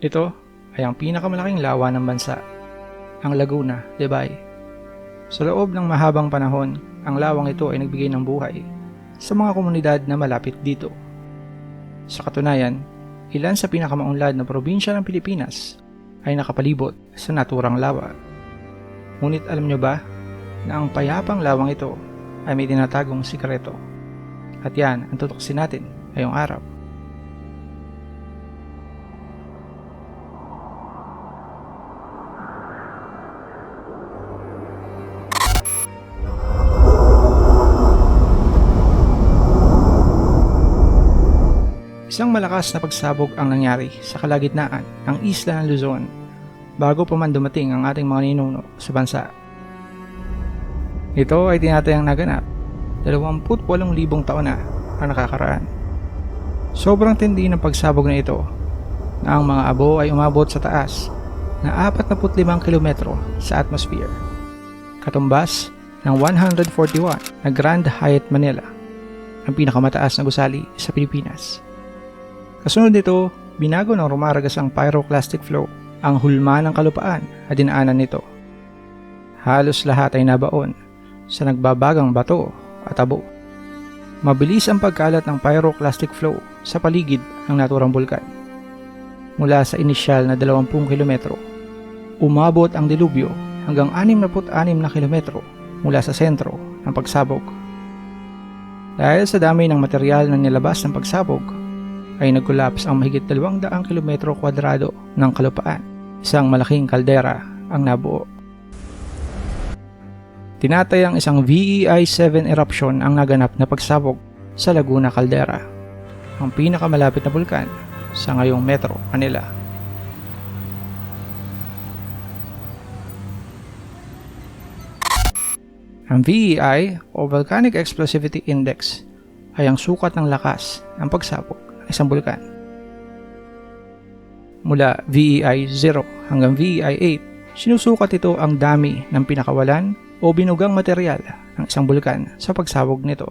Ito ay ang pinakamalaking lawa ng bansa, ang Laguna de Bay. Sa loob ng mahabang panahon, ang lawang ito ay nagbigay ng buhay sa mga komunidad na malapit dito. Sa katunayan, ilan sa pinakamaunlad na probinsya ng Pilipinas ay nakapalibot sa naturang lawa. Ngunit alam nyo ba na ang payapang lawang ito ay may tinatagong sikreto? At yan ang tutuksin natin ngayong araw. Isang malakas na pagsabog ang nangyari sa kalagitnaan ng isla ng Luzon bago pa man dumating ang ating mga ninuno sa bansa. Ito ay tinatayang naganap 28,000 taon na ang nakakaraan. Sobrang tindi ng pagsabog na ito na ang mga abo ay umabot sa taas na 45 kilometro sa atmosphere. Katumbas ng 141 na Grand Hyatt Manila, ang pinakamataas na gusali sa Pilipinas. Kasunod nito, binago ng rumaragas ang pyroclastic flow ang hulma ng kalupaan at dinaanan nito. Halos lahat ay nabaon sa nagbabagang bato at abo. Mabilis ang pagkalat ng pyroclastic flow sa paligid ng naturang bulkan. Mula sa inisyal na 20 kilometro, umabot ang dilubyo hanggang 66 na kilometro mula sa sentro ng pagsabog. Dahil sa dami ng material na nilabas ng pagsabog, ay nag-collapse ang mahigit 200 kilometro kwadrado ng kalupaan. Isang malaking kaldera ang nabuo. Tinatayang isang VEI-7 eruption ang naganap na pagsabog sa Laguna Caldera, ang pinakamalapit na bulkan sa ngayong Metro Manila. Ang VEI o Volcanic Explosivity Index ay ang sukat ng lakas ng pagsabog isang bulkan. Mula VEI 0 hanggang VEI 8, sinusukat ito ang dami ng pinakawalan o binugang material ng isang bulkan sa pagsabog nito.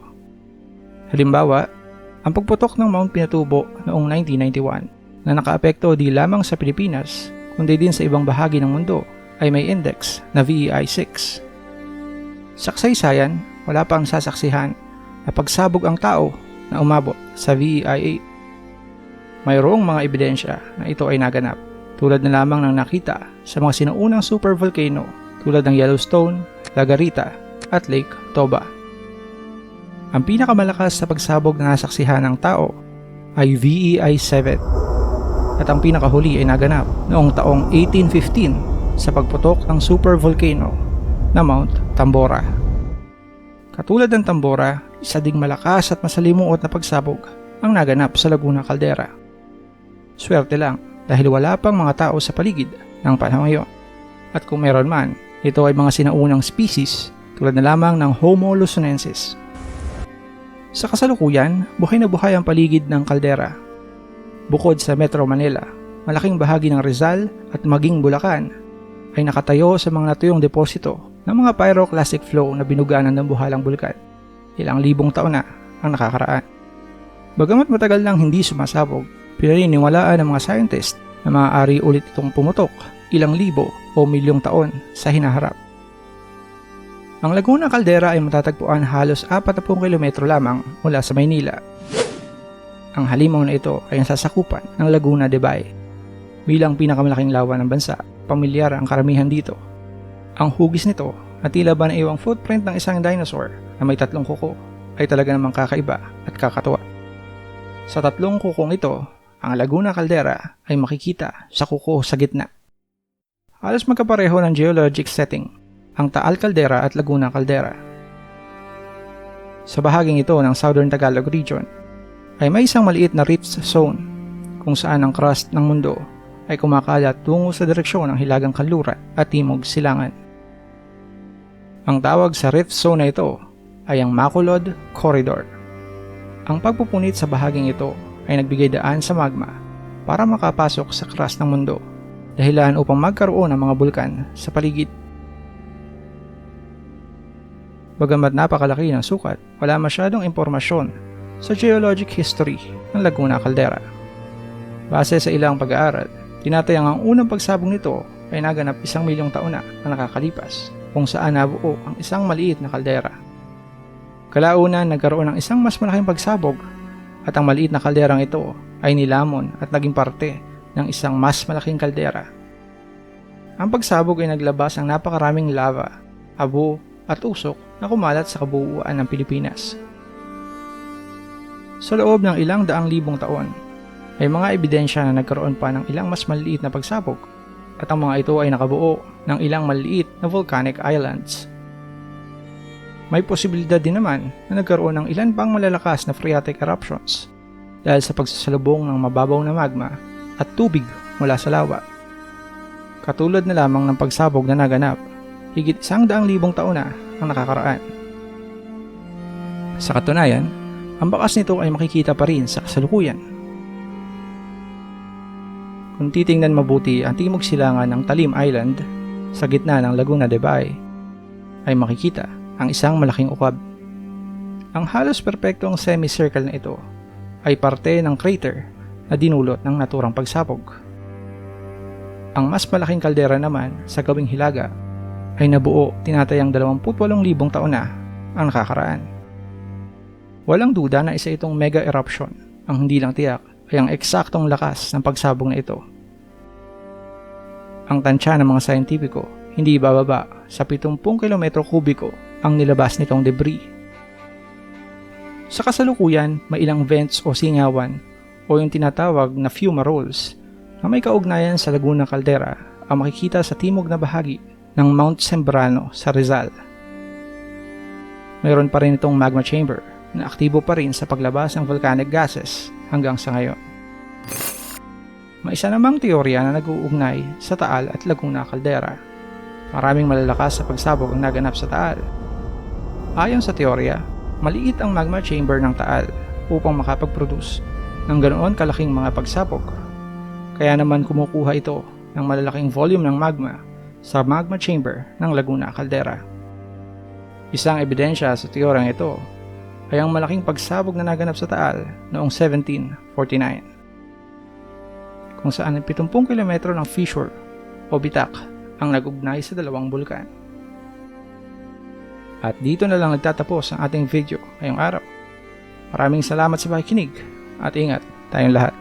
Halimbawa, ang pagputok ng Mount Pinatubo noong 1991 na nakaapekto di lamang sa Pilipinas kundi din sa ibang bahagi ng mundo ay may index na VEI 6. Sa kasaysayan, wala pang sasaksihan na pagsabog ang tao na umabot sa VEI 8. Mayroong mga ebidensya na ito ay naganap tulad na lamang ng nakita sa mga sinuunang supervolcano tulad ng Yellowstone, Lagarita at Lake Toba. Ang pinakamalakas sa pagsabog na nasaksihan ng tao ay VEI 7 at ang pinakahuli ay naganap noong taong 1815 sa pagputok ng supervolcano na Mount Tambora. Katulad ng Tambora, isa ding malakas at masalimuot na pagsabog ang naganap sa Laguna Caldera. Swerte lang dahil wala pang mga tao sa paligid ng panahon ngayon. At kung meron man, ito ay mga sinaunang species tulad na lamang ng Homo luzonensis. Sa kasalukuyan, buhay na buhay ang paligid ng kaldera. Bukod sa Metro Manila, malaking bahagi ng Rizal at maging Bulacan ay nakatayo sa mga natuyong deposito ng mga pyroclastic flow na binuganan ng buhalang bulkan. Ilang libong taon na ang nakakaraan. Bagamat matagal nang hindi sumasabog, pinaniniwalaan ng mga scientist na maaari ulit itong pumutok ilang libo o milyong taon sa hinaharap. Ang Laguna Caldera ay matatagpuan halos 40 kilometro lamang mula sa Maynila. Ang halimaw na ito ay ang sasakupan ng Laguna de Bay. Bilang pinakamalaking lawa ng bansa, pamilyar ang karamihan dito. Ang hugis nito at tila ba na iwang footprint ng isang dinosaur na may tatlong kuko ay talaga namang kakaiba at kakatuwa. Sa tatlong kukong ito, ang Laguna Caldera ay makikita sa kuko sa gitna. Halos magkapareho ng geologic setting, ang Taal Caldera at Laguna Caldera. Sa bahaging ito ng Southern Tagalog Region, ay may isang maliit na rift zone kung saan ang crust ng mundo ay kumakalat tungo sa direksyon ng Hilagang Kanluran at Timog Silangan. Ang tawag sa rift zone na ito ay ang Makulod Corridor. Ang pagpupunit sa bahaging ito ay nagbigay daan sa magma para makapasok sa crust ng mundo dahilan upang magkaroon ng mga bulkan sa paligid. Bagamat napakalaki ng sukat, wala masyadong impormasyon sa geologic history ng Laguna Caldera. Base sa ilang pag-aaral, Tinatayang ang unang pagsabog nito ay naganap isang milyong taon na ang nakakalipas kung saan nabuo ang isang maliit na kaldera. Kalaunan nagkaroon ng isang mas malaking pagsabog at ang maliit na kalderang ito ay nilamon at naging parte ng isang mas malaking kaldera. Ang pagsabog ay naglabas ng napakaraming lava, abo at usok na kumalat sa kabuuan ng Pilipinas. Sa loob ng ilang daang libong taon, may mga ebidensya na nagkaroon pa ng ilang mas maliliit na pagsabog at ang mga ito ay nakabuo ng ilang maliliit na volcanic islands. May posibilidad din naman na nagkaroon ng ilan pang malalakas na phreatic eruptions dahil sa pagsasalubong ng mababaw na magma at tubig mula sa lawa. Katulad na lamang ng pagsabog na naganap, higit isang daang libong taon na ang nakakaraan. Sa katunayan, ang bakas nito ay makikita pa rin sa kasalukuyan. Kung titingnan mabuti ang timog silangan ng Talim Island sa gitna ng Laguna de Bay, ay makikita ang isang malaking ukab. Ang halos perpektong semicircle na ito ay parte ng crater na dinulot ng naturang pagsabog. Ang mas malaking kaldera naman sa gawing hilaga ay nabuo tinatayang 28,000 taon na ang nakakaraan. Walang duda na isa itong mega eruption. Ang hindi lang tiyak ay ang eksaktong lakas ng pagsabog na ito. Ang tansya ng mga sayentipiko hindi bababa sa 70 km kubiko ang nilabas nitong debris. Sa kasalukuyan, may ilang vents o singawan o yung tinatawag na fumaroles na may kaugnayan sa Laguna Caldera ang makikita sa timog na bahagi ng Mount Sembrano sa Rizal. Mayroon pa rin itong magma chamber na aktibo pa rin sa paglabas ng volcanic gases hanggang sa ngayon. May isa namang teorya na nag-uugnay sa Taal at Laguna Caldera. Maraming malalakas sa pagsabog ang naganap sa Taal. Ayon sa teorya, maliit ang magma chamber ng Taal upang makapag-produce ng ganoon kalaking mga pagsabog. Kaya naman kumukuha ito ng malalaking volume ng magma sa magma chamber ng Laguna Caldera. Isang ebidensya sa teoryang ito ay ang malaking pagsabog na naganap sa Taal noong 1749 kung saan ang 70 kilometro ng fissure o bitak ang nagugnay sa dalawang bulkan. At dito na lang nagtatapos ang ating video ngayong araw. Maraming salamat sa pakikinig at ingat tayong lahat.